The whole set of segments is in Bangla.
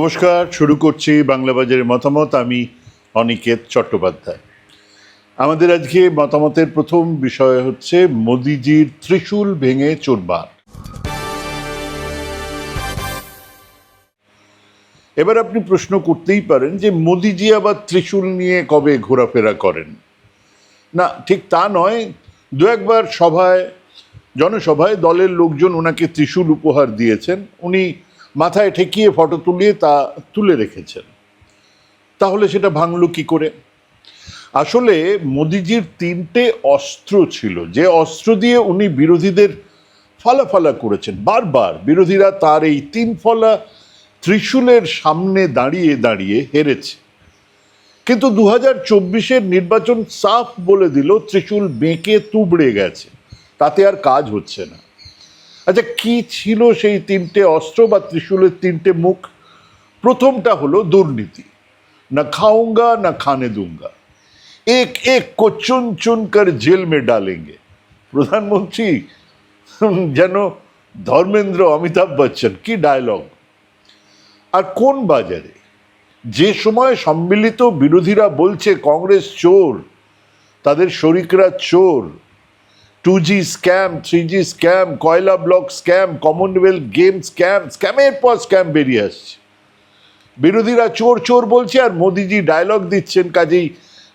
নমস্কার, শুরু করছি বাংলা বাজারের মতামত। আমি অনিকেত চট্টোপাধ্যায়। আমাদের আজকে মতামতের প্রথম বিষয় হচ্ছে মোদিজির ত্রিশূল ভেঙে চোরবার এবার আপনি প্রশ্ন করতেই পারেন যে মোদিজি আবার ত্রিশূল নিয়ে কবে ঘোরাফেরা করেন? না, ঠিক তা নয়। দু একবার সভায়, জনসভায় দলের লোকজন ওনাকে ত্রিশূল উপহার দিয়েছেন। উনি মাথায় ঠেকিয়ে ফটো তুলিয়ে তা তুলে রেখেছেন। তাহলে সেটা ভাঙলো কি করে? আসলে মোদিজির তিনটে অস্ত্র ছিল। যে অস্ত্র দিয়ে উনি বিরোধীদের ফালাফালা করেছেন। বারবার বিরোধীরা তার এই তিন ফলা ত্রিশূলের সামনে দাঁড়িয়ে দাঁড়িয়ে হেরেছে। কিন্তু দু হাজার চব্বিশের নির্বাচন সাফ বলে দিল, ত্রিশূল বেঁকে তুবড়ে গেছে। তাতে আর কাজ হচ্ছে না। আচ্ছা কি ছিল সেই তিনটে অস্ত্র বা ত্রিশূলের তিনটে মুখ? প্রথমটা হলো দুর্নীতি। না খাওঙ্গা, না খানে দুঙ্গা। এক এক কোচুন চুনকার চুন কর জেল মে ডালেঙ্গে। প্রধানমন্ত্রী, যেন ধর্মেন্দ্র অমিতাভ বচ্চন, কি ডায়লগ আর কোন বাজারে? যে সময় সম্মিলিত বিরোধীরা বলছে, কংগ্রেস চোর, তাদের শরিকরা চোর two G scam three G scam কয়লা block scam Commonwealth game scam স্ক্যামের পর স্ক্যাম বেরিয়ে আসছে। বিরোধীরা চোর চোর বলছে আর মোদিজি ডায়লগ দিচ্ছেন, কাজেই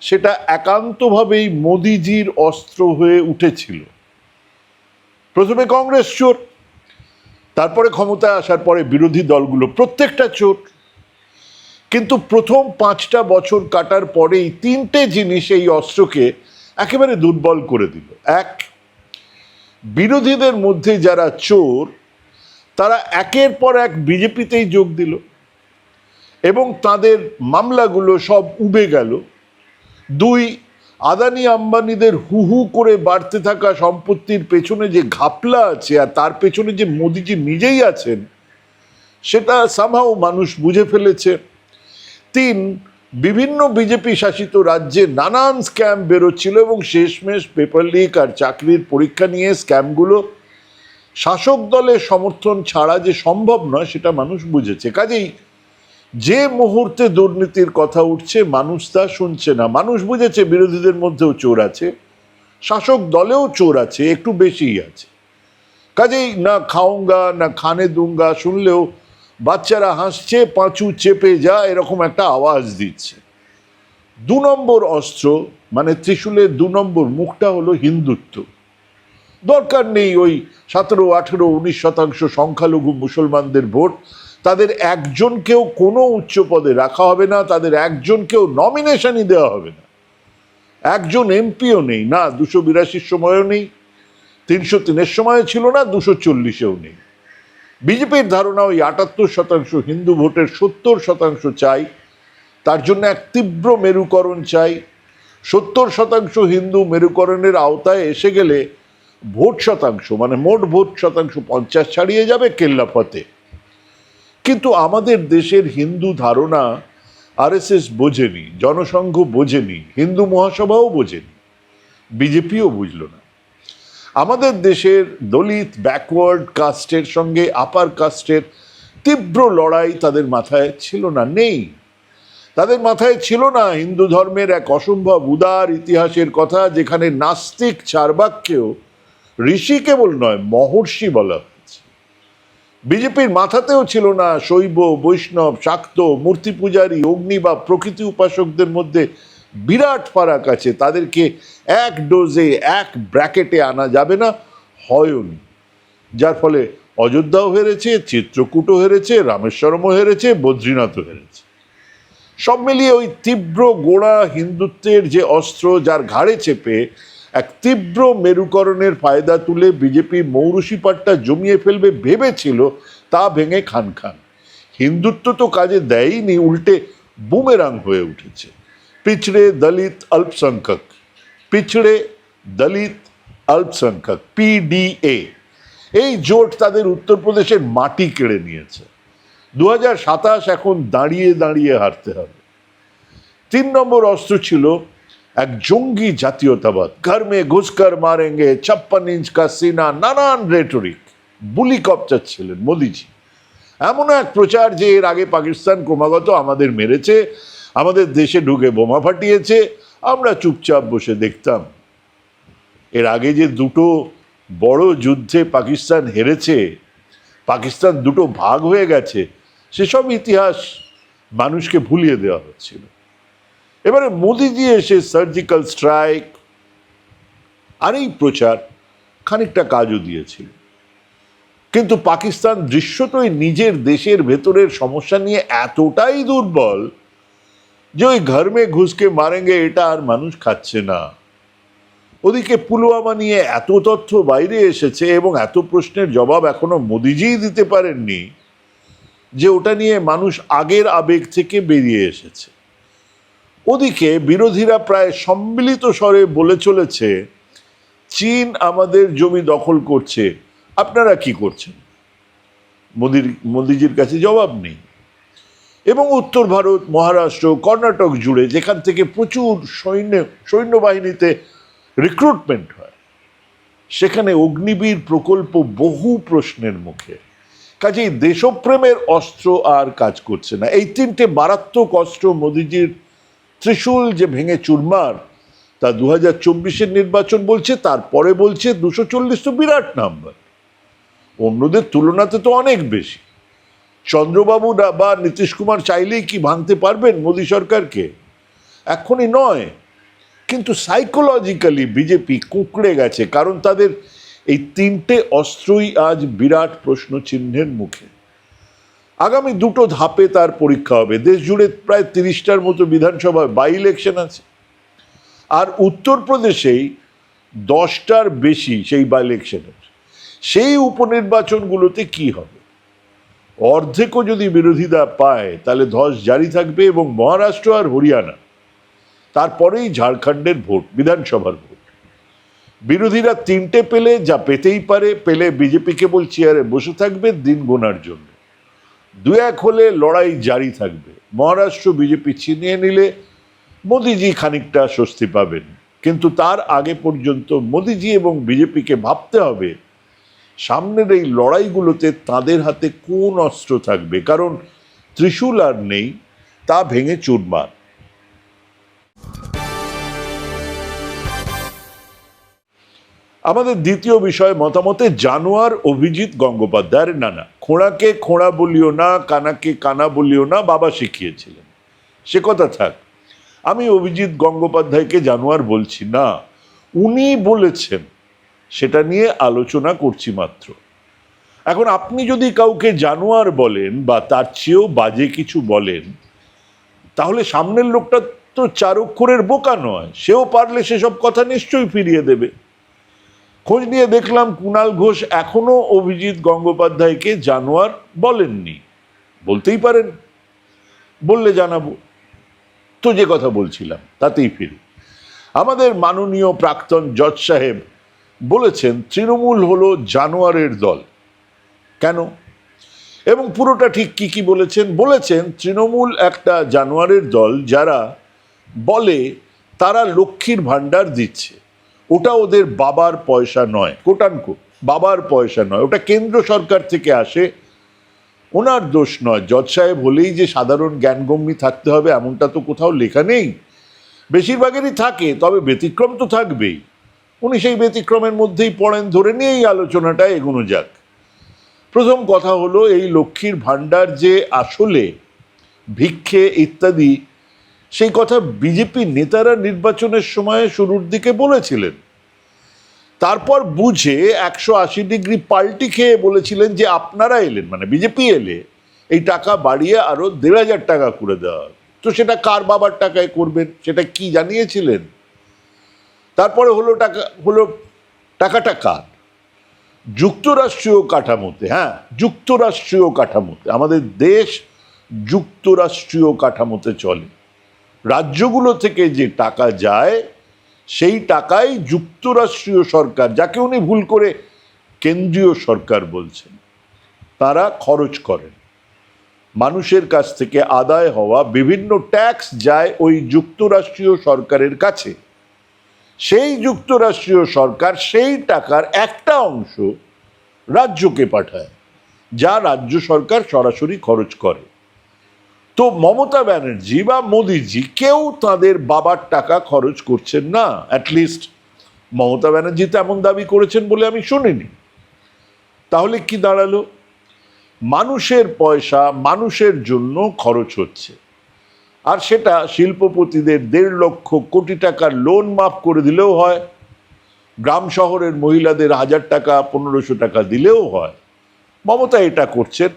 সেটা একান্তভাবেই মোদিজির অস্ত্র হয়ে উঠেছিল। প্রথমে কংগ্রেস চোর, তারপরে ক্ষমতায় আসার পরে বিরোধী দলগুলো, প্রত্যেকটা চোর। কিন্তু প্রথম পাঁচটা বছর কাটার পরেই তিনটে জিনিস এই অস্ত্রকে একেবারে দুর্বল করে দিল। এক বিরোধীদের মধ্যে যারা চোর, তারা একের পর এক বিজেপিতেই যোগ দিল এবং তাদের মামলাগুলো সব উবে গেল। দুই, আদানি আম্বানিদের হু হু করে বাড়তে থাকা সম্পত্তির পেছনে যে ঘাপলা আছে আর তার পেছনে যে মোদিজি নিজেই আছেন, সেটা সামহাও মানুষ বুঝে ফেলেছে। তিন বিভিন্ন বিজেপি শাসিত রাজ্যে নানান স্ক্যাম বেরোচ্ছিল এবং শেষমেশ পেপার লিক আর চাকরির পরীক্ষা নিয়ে স্ক্যামগুলো শাসক দলের সমর্থন ছাড়া যে সম্ভব নয়, সেটা মানুষ বুঝেছে। কাজেই যে মুহূর্তে দুর্নীতির কথা উঠছে, মানুষ তা শুনছে না। মানুষ বুঝেছে বিরোধীদের মধ্যেও চোর আছে, শাসক দলেও চোর আছে, একটু বেশিই আছে। কাজেই না খাওঙ্গা, না খানে দুঙ্গা শুনলেও বাচ্চারা হাসছে, পাঁচু চেপে যা এরকম একটা আওয়াজ দিচ্ছে। দু নম্বর অস্ত্র মানে ত্রিশূলের দু নম্বর মুখটা হলো হিন্দুত্ব। দরকার নেই ওই সতেরো, আঠেরো, উনিশ শতাংশ সংখ্যালঘু মুসলমানদের ভোট। তাদের একজনকেও কোনো উচ্চ পদে রাখা হবে না, তাদের একজনকেও নমিনেশনই দেওয়া হবে না। একজন এমপিও নেই, না, দুশো বিরাশির সময়ও নেই, তিনশো তিনের সময় ছিল না, দুশো চল্লিশেও নেই। বিজেপির ধারণা ওই আটাত্তর শতাংশ হিন্দু ভোটের সত্তর শতাংশ চাই। তার জন্য এক তীব্র মেরুকরণ চাই। সত্তর শতাংশ হিন্দু মেরুকরণের আওতায় এসে গেলে ভোট শতাংশ মানে মোট ভোট শতাংশ পঞ্চাশ ছাড়িয়ে যাবে কেল্লাফতে কিন্তু আমাদের দেশের হিন্দু ধারণা আরএসএস বোঝেনি, জনসংঘ বোঝেনি, হিন্দু মহাসভাও বোঝেনি। বিজেপিও বুঝল না। আমাদের দেশের দলিত ব্যাকওয়ার্ড কাস্টের সঙ্গে আপার কাস্টের তীব্র লড়াই তাদের মাথায় ছিল না, নেই। তাদের মাথায় ছিল না হিন্দু ধর্মের এক অসম্ভব উদার ইতিহাসের কথা, যেখানে নাস্তিক চারবাককেও ঋষি কেবল নয়, মহর্ষি বলা হয়েছে। বিজেপির মাথাতেও ছিল না শৈব, বৈষ্ণব, শাক্ত মূর্তি পূজারী অগ্নি বা প্রকৃতি উপাসকদের মধ্যে বিরাট ফারাক আছে, তাদেরকে এক ডোজে, এক ব্র্যাকেটে আনা যাবে না হয়নি যার ফলে অযোধ্যাও হেরেছে, চিত্রকূটও হেরেছে, রামেশ্বরমও হেরেছে, বদ্রীনাথও হেরেছে। সব মিলিয়ে ওই তীব্র গোড়া হিন্দুত্বের যে অস্ত্র যার ঘাড়ে চেপে এক তীব্র মেরুকরণের ফায়দা তুলে বিজেপি মৌরুষি পাট্টা জমিয়ে ফেলবে ভেবেছিল, তা ভেঙে খান খান। হিন্দুত্ব তো কাজে দেয়নি উল্টে বুমেরাং হয়ে উঠেছে। পিছড়ে দলিত অল্পসংখ্যক পিছড়ে দলিত অল্পসংখ্যক পিডিএ এই জোট তাদের উত্তরপ্রদেশের মাটি কেড়ে নিয়েছে। দু সাতাশ এখন দাঁড়িয়ে দাঁড়িয়ে হারতে হবে। তিন নম্বর অস্ত্র ছিল এক জঙ্গি জাতীয়তাবাদ। ঘর মে ঘুষকর মারেঙ্গে ছাপ্পান ইঞ্চ কা সিনা নানান রেটরিক বুলি কপচার ছিলেন মোদিজি। এমন এক প্রচার যে এর আগে পাকিস্তান ক্রমাগত আমাদের মেরেছে। আমাদের দেশে ঢুকে বোমা ফাটিয়েছে, আমরা চুপচাপ বসে দেখতাম। এর আগে যে দুটো বড় যুদ্ধে পাকিস্তান হেরেছে, পাকিস্তান দুটো ভাগ হয়ে গেছে, সেসব ইতিহাস মানুষকে ভুলিয়ে দেওয়া হচ্ছিল। এবারে মোদিজি এসে সার্জিক্যাল স্ট্রাইক আর এই প্রচার, খানিকটা কাজও দিয়েছিল। কিন্তু পাকিস্তান দৃশ্যতই নিজের দেশের ভেতরের সমস্যা নিয়ে এতটাই দুর্বল যে ওই ঘর মে ঘুষকে মারেঙ্গে এটা আর মানুষ খাচ্ছে না ওদিকে পুলওয়ামা নিয়ে এত তথ্য বাইরে এসেছে এবং এত প্রশ্নের জবাব এখনও মোদিজিই দিতে পারেননি যে ওটা নিয়ে মানুষ আগের আবেগ থেকে বেরিয়ে এসেছে। ওদিকে বিরোধীরা প্রায় সম্মিলিত স্বরে বলে চলেছে, চীন আমাদের জমি দখল করছে, আপনারা কি করছেন? মোদির মোদিজির কাছে জবাব নেই। এবং উত্তর ভারত, মহারাষ্ট্র, কর্ণাটক জুড়ে যেখান থেকে প্রচুর সৈন্য, সৈন্যবাহিনীতে রিক্রুটমেন্ট হয়, সেখানে অগ্নিবীর প্রকল্প বহু প্রশ্নের মুখে। কাজেই দেশপ্রেমের অস্ত্র আর কাজ করছে না। এই তিনটে মারাত্মক অস্ত্র মোদিজির ত্রিশূল যে ভেঙে চুরমার, তা দু হাজার চব্বিশের নির্বাচন বলছে, তারপরে বলছে দুশো চল্লিশ তো বিরাট নাম্বার অন্যদের তুলনাতে তো অনেক বেশি। চন্দ্রবাবু বা নীতিশ কুমার চাইলেই কি ভাঙতে পারবেন মোদী সরকারকে? এখনই নয়। কিন্তু সাইকোলজিক্যালি বিজেপি কুঁকড়ে গেছে, কারণ তাদের এই তিনটে অস্ত্রই আজ বিরাট প্রশ্ন চিহ্নের মুখে। আগামী দুটো ধাপে তার পরীক্ষা হবে। দেশ জুড়ে প্রায় তিরিশটার মতো বিধানসভায় বাই ইলেকশন আছে। আর উত্তরপ্রদেশেই দশটার বেশি সেই বাই ইলেকশনের সেই উপনির্বাচনগুলোতে কি হবে? অর্ধেকও যদি বিরোধীরা পায়, তাহলে ধস জারি থাকবে এবং মহারাষ্ট্র আর হরিয়ানা, তারপরেই ঝাড়খণ্ডের ভোট, বিধানসভার ভোট। বিরোধীরা তিনটে পেলে যা পেতেই পারে, পেলে বিজেপি কেবল চেয়ারে বসে থাকবে দিন গোনার জন্য। দু এক হলে লড়াই জারি থাকবে। মহারাষ্ট্র বিজেপি ছিনিয়ে নিলে মোদিজি খানিকটা স্বস্তি পাবেন। কিন্তু তার আগে পর্যন্ত মোদিজি এবং বিজেপিকে ভাবতে হবে সামনের এই লড়াইগুলোতে তাদের হাতে কোন অস্ত্র থাকবে? কারণ ত্রিশূল আর নেই, তা ভেঙে চুরমার। আমাদের দ্বিতীয় বিষয় মতামতে, জানোয়ার অভিজিৎ গঙ্গোপাধ্যায়ের না না খোঁড়াকে খোঁড়া বলিও না, কানাকে কানা বলিও না, বাবা শিখিয়েছিলেন। সে কথা থাক, আমি অভিজিৎ গঙ্গোপাধ্যায়কে জানোয়ার বলছি না। উনি বলেছেন সেটা নিয়ে আলোচনা করছি মাত্র। এখন আপনি যদি কাউকে জানোয়ার বলেন বা তার চেয়েও বাজে কিছু বলেন, তাহলে সামনের লোকটা তো চার অক্ষরের বোকা নয়, সেও পারলে সেসব কথা নিশ্চয়ই ফিরিয়ে দেবে। খোঁজ নিয়ে দেখলাম কুণাল ঘোষ এখনও অভিজিৎ গঙ্গোপাধ্যায়কে জানোয়ার বলেননি। বলতেই পারেন। বললে জানাব। তো যে কথা বলছিলাম, তাতেই ফিরি। আমাদের মাননীয় প্রাক্তন জজ সাহেব বলেছেন, তৃণমূল হলো জানোয়ারের দল। কেন? এবং পুরোটা ঠিক কি কি বলেছেন? বলেছেন, তৃণমূল একটা জানোয়ারের দল যারা বলে তারা লক্ষ্মীর ভাণ্ডার দিচ্ছে। ওটা ওদের বাবার পয়সা নয় কোটানকো বাবার পয়সা নয়। ওটা কেন্দ্র সরকার থেকে আসে। ওনার দোষ নয়। জজ সাহেব হলেই যে সাধারণ জ্ঞানগম্যী থাকতে হবে, এমনটা তো কোথাও লেখা নেই। বেশিরভাগেরই থাকে, তবে ব্যতিক্রম তো থাকবেই। উনি সেই ব্যতিক্রমের মধ্যেই পড়েন, ধরে নিয়ে এই আলোচনাটা এগোনো যাক। প্রথম কথা হলো, এই লক্ষ্মীর ভাণ্ডার যে আসলে ভিক্ষে ইত্যাদি, সেই কথা বিজেপি নেতারা নির্বাচনের সময় শুরুর দিকে বলেছিলেন। তারপর বুঝে একশো আশি ডিগ্রি পাল্টি খেয়ে বলেছিলেন যে আপনারা এলেন মানে বিজেপি এলে, এই টাকা বাড়িয়ে আরও দেড় হাজার টাকা করে দেওয়া। তো সেটা কার বাবার টাকায় করবেন, সেটা কি জানিয়েছিলেন? তারপরে হলো টাকা, হলো টাকাটা কার? যুক্তরাষ্ট্রীয় কাঠামোতে হ্যাঁ যুক্তরাষ্ট্রীয় কাঠামোতে, আমাদের দেশ যুক্তরাষ্ট্রীয় কাঠামোতে চলে। রাজ্যগুলো থেকে যে টাকা যায়, সেই টাকাই যুক্তরাষ্ট্রীয় সরকার, যাকে উনি ভুল করে কেন্দ্রীয় সরকার বলছেন, তারা খরচ করেন। মানুষের কাছ থেকে আদায় হওয়া বিভিন্ন ট্যাক্স যায় ওই যুক্তরাষ্ট্রীয় সরকারের কাছে। সেই যুক্তরাষ্ট্রীয় সরকার সেই টাকার একটা অংশ রাজ্যকে পাঠায়, যা রাজ্য সরকার সরাসরি খরচ করে। তো মমতা ব্যানার্জি বা মোদিজি কেউ তাদের বাবার টাকা খরচ করছেন না অ্যাটলিস্ট মমতা ব্যানার্জি তেমন দাবি করেছেন বলে আমি শুনিনি। তাহলে কি দাঁড়াল? মানুষের পয়সা মানুষের জন্য খরচ হচ্ছে। আর সেটা শিল্পপতিদের দেড় লক্ষ কোটি টাকার লোন মাফ করে দিলেও হয়। গ্রাম শহরের মহিলাদের হাজার টাকা, পনেরোশো টাকা দিলেও হয়। মমতা এটা করছেন।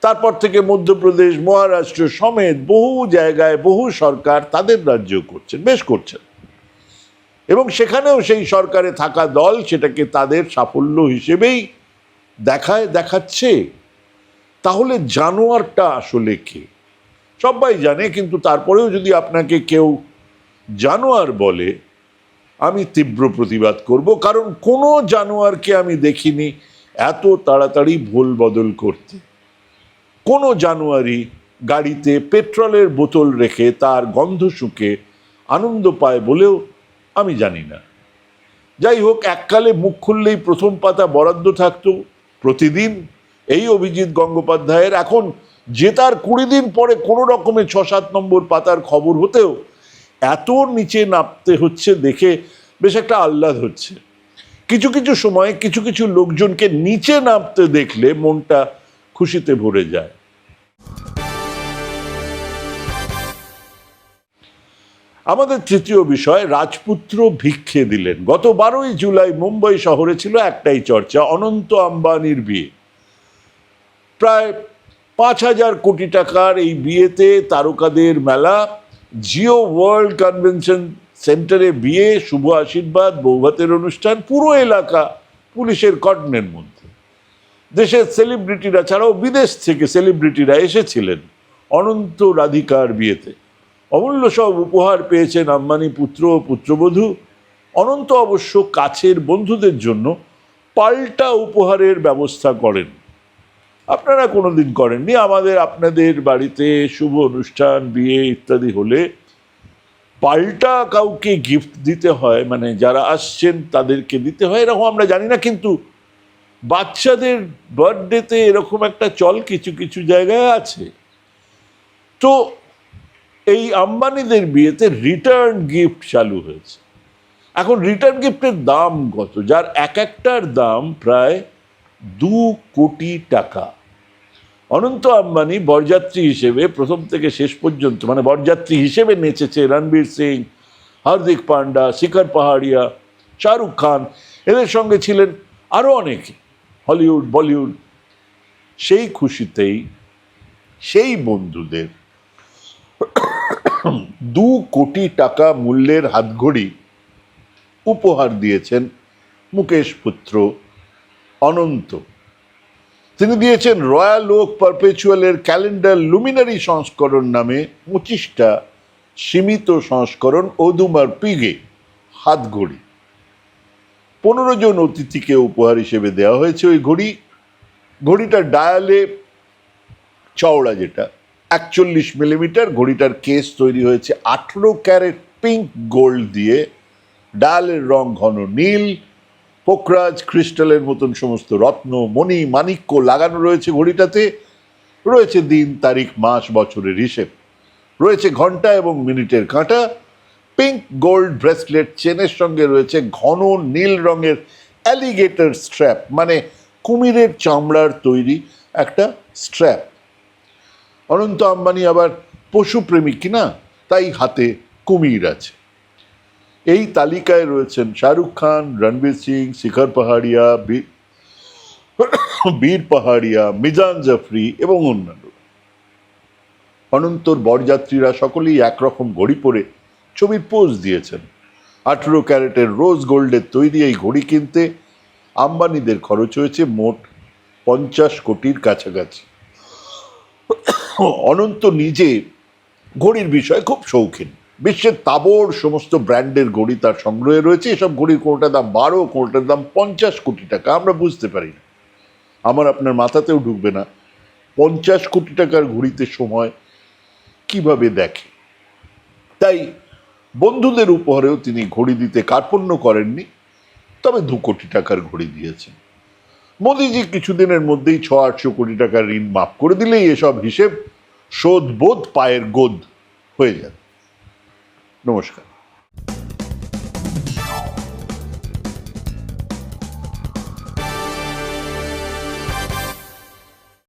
তারপর থেকে মধ্যপ্রদেশ, মহারাষ্ট্র সমেত বহু জায়গায় বহু সরকার তাদের রাজ্য করছেন, বেশ করছেন। এবং সেখানেও সেই সরকারে থাকা দল সেটাকে তাদের সাফল্য হিসেবেই দেখায়, দেখাচ্ছে। তাহলে জানোয়ারটা আসলে কে? সবাই জানে, কিন্তু তারপরেও যদি আপনাকে কেউ জানোয়ার বলে, আমি তীব্র প্রতিবাদ করব। কারণ কোনো জানোয়ারকে আমি দেখিনি এত তাড়াতাড়ি ভুল বদল করতে। কোনো জানুয়ারি গাড়িতে পেট্রোলের বোতল রেখে তার গন্ধ শুকে আনন্দ পায় বলেও আমি জানি না। যাই হোক, এককালে মুখ খুললেই প্রথম পাতা বরাদ্দ থাকতো। প্রতিদিন এই অভিজিৎ গঙ্গোপাধ্যায়ের এখন যে তার কুড়ি দিন পরে কোনো রকমে ছ, সাত নম্বর পাতার খবর হতেও এত নিচে নামতে হচ্ছে দেখে বেশ একটা আহ্লাদ হচ্ছে। কিছু কিছু সময় কিছু কিছু লোকজনকে নিচে নামতে দেখলে মনটা খুশিতে ভরে যায়। আমাদের তৃতীয় বিষয়, রাজপুত্র ভিক্ষে দিলেন। গত বারোই জুলাই মুম্বাই শহরে ছিল একটাই চর্চা, অনন্ত আম্বানির বিয়ে। প্রায় পাঁচ হাজার কোটি টাকার এই বিয়েতে তারকাদের মেলা, জিও ওয়ার্ল্ড কনভেনশন সেন্টারে বিয়ে, শুভ আশীর্বাদ, বৌভাতের অনুষ্ঠান, পুরো এলাকা পুলিশের কর্ডনের মধ্যে। দেশের সেলিব্রিটিরা ছাড়াও বিদেশ থেকে সেলিব্রিটিরা এসেছিলেন অনন্ত রাধিকার বিয়েতে। অমূল্য সব উপহার পেয়েছেন আম্বানি পুত্র ও পুত্রবধূ। অনন্ত অবশ্য কাছের বন্ধুদের জন্য পাল্টা উপহারের ব্যবস্থা করেন। আপনারা কোনো দিন করেননি? আমাদের আপনাদের বাড়িতে শুভ অনুষ্ঠান, বিয়ে ইত্যাদি হলে পাল্টা কাউকে গিফট দিতে হয় মানে যারা আসছেন তাদেরকে দিতে হয়, এরকম আমরা জানি না, কিন্তু বাচ্চাদের বার্থডেতে এরকম একটা চল কিছু কিছু জায়গায় আছে। তো এই আম্বানিদের বিয়েতে রিটার্ন গিফট চালু হয়েছে। এখন রিটার্ন গিফটের দাম কত? যার এক একটার দাম প্রায় দু কোটি টাকা। অনন্ত আম্বানি বরযাত্রী হিসেবে প্রথম থেকে শেষ পর্যন্ত মানে বরযাত্রী হিসেবে নেচেছে রণবীর সিং, হার্দিক পান্ডা, শিখর পাহাড়িয়া, শাহরুখ খান। এদের সঙ্গে ছিলেন আরও অনেকে, হলিউড, বলিউড। সেই খুশিতেই সেই বন্ধুদের দু কোটি টাকা মূল্যের হাতঘড়ি উপহার দিয়েছেন মুকেশ পুত্র অনন্ত। তিনি দিয়েছেন রয়্যাল ওক পারপেচুয়ালের ক্যালেন্ডার লুমিনারি সংস্করণ নামে পঁচিশটা সীমিত সংস্করণ ওদুমার পিগে হাতঘড়ি পনেরো জন অতিথিকে উপহার হিসেবে দেওয়া হয়েছে ওই ঘড়ি। ঘড়িটার ডায়ালে চওড়া যেটা, একচল্লিশ মিলিমিটার, ঘড়িটার কেস তৈরি হয়েছে আঠেরো ক্যারেট পিঙ্ক গোল্ড দিয়ে। ডায়ালের রং ঘন নীল পোখরাজ ক্রিস্টালের মতন সমস্ত রত্ন, মণি, মাণিক্য লাগানো রয়েছে ঘড়িটাতে। রয়েছে দিন, তারিখ, মাস, বছরের হিসেব। রয়েছে ঘণ্টা এবং মিনিটের কাঁটা। পিঙ্ক গোল্ড ব্রেসলেট চেনের সঙ্গে রয়েছে ঘন নীল রঙের অ্যালিগেটর স্ট্র্যাপ মানে কুমিরের চামড়ার তৈরি একটা স্ট্র্যাপ। অনন্ত আম্বানি আবার পশুপ্রেমী কিনা তাই হাতে কুমির আছে। এই তালিকায় রয়েছেন শাহরুখ খান, রণবীর সিং, শিখর পাহাড়িয়া বীর পাহাড়িয়া, মিজান জাফরি এবং অন্যান্য। অনন্তর বরযাত্রীরা সকলেই একরকম ঘড়ি পরে ছবির পোজ দিয়েছেন। আঠেরো ক্যারেটের রোজ গোল্ডের তৈরি এই ঘড়ি কিনতে আম্বানিদের খরচ হয়েছে মোট পঞ্চাশ কোটির কাছাকাছি। অনন্ত নিজে ঘড়ির বিষয়ে খুব শৌখিন। বিশ্বের তাবড় সমস্ত ব্র্যান্ডের ঘড়ি তার সংগ্রহে রয়েছে। এসব ঘড়ির কোনোটার দাম বারো, কোনোটার দাম পঞ্চাশ কোটি টাকা। আমরা বুঝতে পারি না। আমার আপনার মাথাতেও ঢুকবে না। পঞ্চাশ কোটি টাকার ঘড়িতে সময় কীভাবে দেখে? তাই বন্ধুদের উপহারেও তিনি ঘড়ি দিতে কার্পণ্য করেননি, তবে দু কোটি টাকার ঘড়ি দিয়েছেন। মোদিজি কিছুদিনের মধ্যেই ছ, আটশো কোটি টাকার ঋণ মাফ করে দিলেই এসব হিসেব শোধ বোধ পায়ের গোদ হয়ে যাবে। নমস্কার।